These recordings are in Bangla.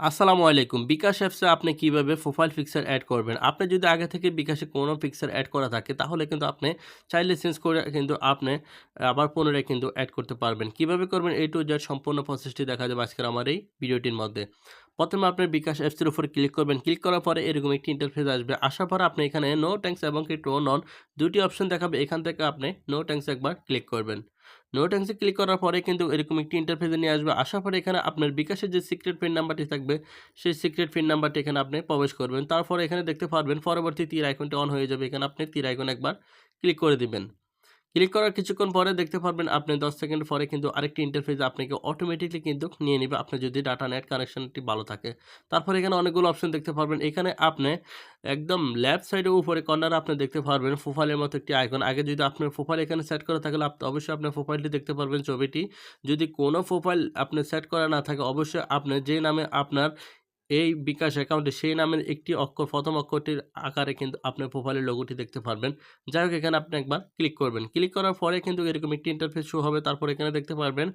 আসসালামু আলাইকুম। বিকাশ অ্যাপসে আপনি কীভাবে প্রোফাইল পিকচার অ্যাড করবেন? আপনি যদি আগে থেকে বিকাশে কোনো পিকচার অ্যাড করা থাকে, তাহলে কিন্তু আপনি চাইলে চেঞ্জ করে কিন্তু আপনি আবার পুনরায় কিন্তু অ্যাড করতে পারবেন। কীভাবে করবেন এই টু যার সম্পূর্ণ প্রসেসটি দেখা যাবে আজকের আমার এই ভিডিওটির মধ্যে। প্রথমে আপনার বিকাশ অ্যাপসের উপরে ক্লিক করবেন। ক্লিক করার পরে এরকম একটি ইন্টারফেস আসবে। আসার পরে আপনি এখানে নো ট্যাঙ্কস এবং কি টোন অন ২ টি অপশন দেখাবে। এখান থেকে আপনি নো ট্যাঙ্কস একবার ক্লিক করবেন। নো ট্যাঙ্কসে ক্লিক করার পরে কিন্তু এরকম একটি ইন্টারফেসে নিয়ে আসবে। আসার পরে এখানে আপনার বিকাশের যে সিক্রেট পিন নাম্বারটি থাকবে, সেই সিক্রেট পিন নাম্বারটি এখানে আপনি প্রবেশ করবেন। তারপরে এখানে দেখতে পারবেন পরবর্তী তীর আইকনটি অন হয়ে যাবে। এখানে আপনি তীর আইকন একবার ক্লিক করে দিবেন। ক্লিক করার কিছুক্ষণ পরে দেখতে পারবেন আপনি 10 সেকেন্ড পরে কিন্তু আরেকটি ইন্টারফেস আপনাকে অটোমেটিকলি কিন্তু নিয়ে নেবে আপনি যদি ডাটা নেট কানেকশনটি ভালো থাকে। তারপরে এখানে অনেকগুলো অপশন দেখতে পারবেন। এখানে আপনি একদম লেফট সাইডের উপরে কর্নার আপনি দেখতে পারবেন প্রোফাইলের মতো একটি আইকন। আগে যদি আপনার প্রোফাইল এখানে সেট করা থাকলে আপনি অবশ্যই আপনার প্রোফাইলটি দেখতে পারবেন ছবিটি। যদি কোনো প্রোফাইল আপনি সেট করা না থাকে, অবশ্যই আপনি যে নামে আপনার এই বিকাশ অ্যাকাউন্টে সেই নামের একটি অক্ষর, প্রথম অক্ষরটির আকারে কিন্তু আপনার প্রোফাইলের লোগোটি দেখতে পারবেন। যাই হোক, এখানে আপনি একবার ক্লিক করবেন। ক্লিক করার পরে কিন্তু এরকম একটি ইন্টারফেস শো হবে। তারপর এখানে দেখতে পারবেন,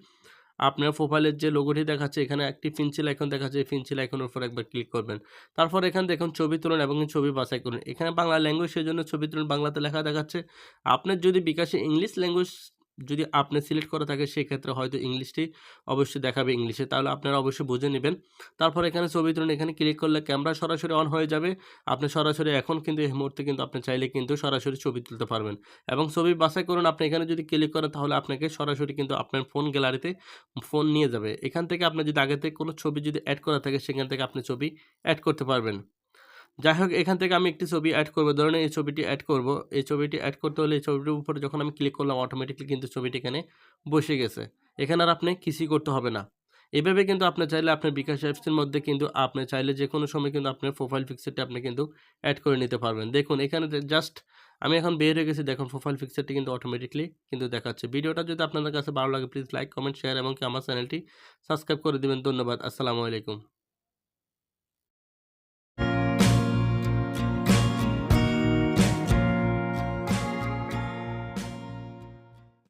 আপনার প্রোফাইলের যে লোগোটি দেখাচ্ছে, এখানে একটি পেন্সিল আইকন দেখাচ্ছে এই পেন্সিল আইকনের উপর একবার ক্লিক করবেন। তারপর এখানে দেখুন, ছবি তুলুন এবং ছবি বাছাই করুন। এখানে বাংলা ল্যাঙ্গুয়েজ সেই জন্য ছবি তুলুন, বাংলাতে লেখা দেখাচ্ছে। আপনার যদি বিকাশে ইংলিশ ল্যাঙ্গুয়েজ যদি আপনি সিলেক্ট করা থাকে, সেক্ষেত্রে হয়তো ইংলিশটি অবশ্যই দেখাবে ইংলিশে তাহলে আপনারা অবশ্যই বুঝে নেবেন। তারপর এখানে ছবি তুলুন, এখানে ক্লিক করলে ক্যামেরা সরাসরি অন হয়ে যাবে। আপনি সরাসরি এখন কিন্তু এই মুহূর্তে কিন্তু আপনি চাইলে কিন্তু সরাসরি ছবি তুলতে পারবেন। এবং ছবি বাছাই করুন, আপনি এখানে যদি ক্লিক করেন, তাহলে আপনাকে সরাসরি কিন্তু আপনার ফোন গ্যালারিতে ফোন নিয়ে যাবে। এখান থেকে আপনার যদি আগে থেকে কোনো ছবি যদি অ্যাড করা থাকে, সেখান থেকে আপনি ছবি অ্যাড করতে পারবেন। যাই হোক এখান থেকে আমি একটি ছবি অ্যাড করব ধরুন এই ছবিটি অ্যাড করব। এই ছবিটি অ্যাড করতে হলে এই ছবিটির উপরে যখন আমি ক্লিক করলাম অটোমেটিকলি কিন্তু ছবিটি এখানে বসে গেছে। এখানে আর আপনি কিছুই করতে হবে না। এভাবে কিন্তু আপনি চাইলে আপনার বিকাশ অ্যাপসের মধ্যে কিন্তু আপনি চাইলে যে কোনো সময় কিন্তু আপনার প্রোফাইল পিকচারটি আপনি কিন্তু অ্যাড করে নিতে পারবেন। দেখুন এখানে জাস্ট আমি এখন বের হয়ে গেছি দেখুন প্রোফাইল পিকচারটি কিন্তু অটোমেটিকলি কিন্তু দেখাচ্ছে। ভিডিওটা যদি আপনাদের কাছে ভালো লাগে প্লিজ লাইক, কমেন্ট, শেয়ার এবং আমার চ্যানেলটি সাবস্ক্রাইব করে দিবেন। ধন্যবাদ। আসসালামু আলাইকুম।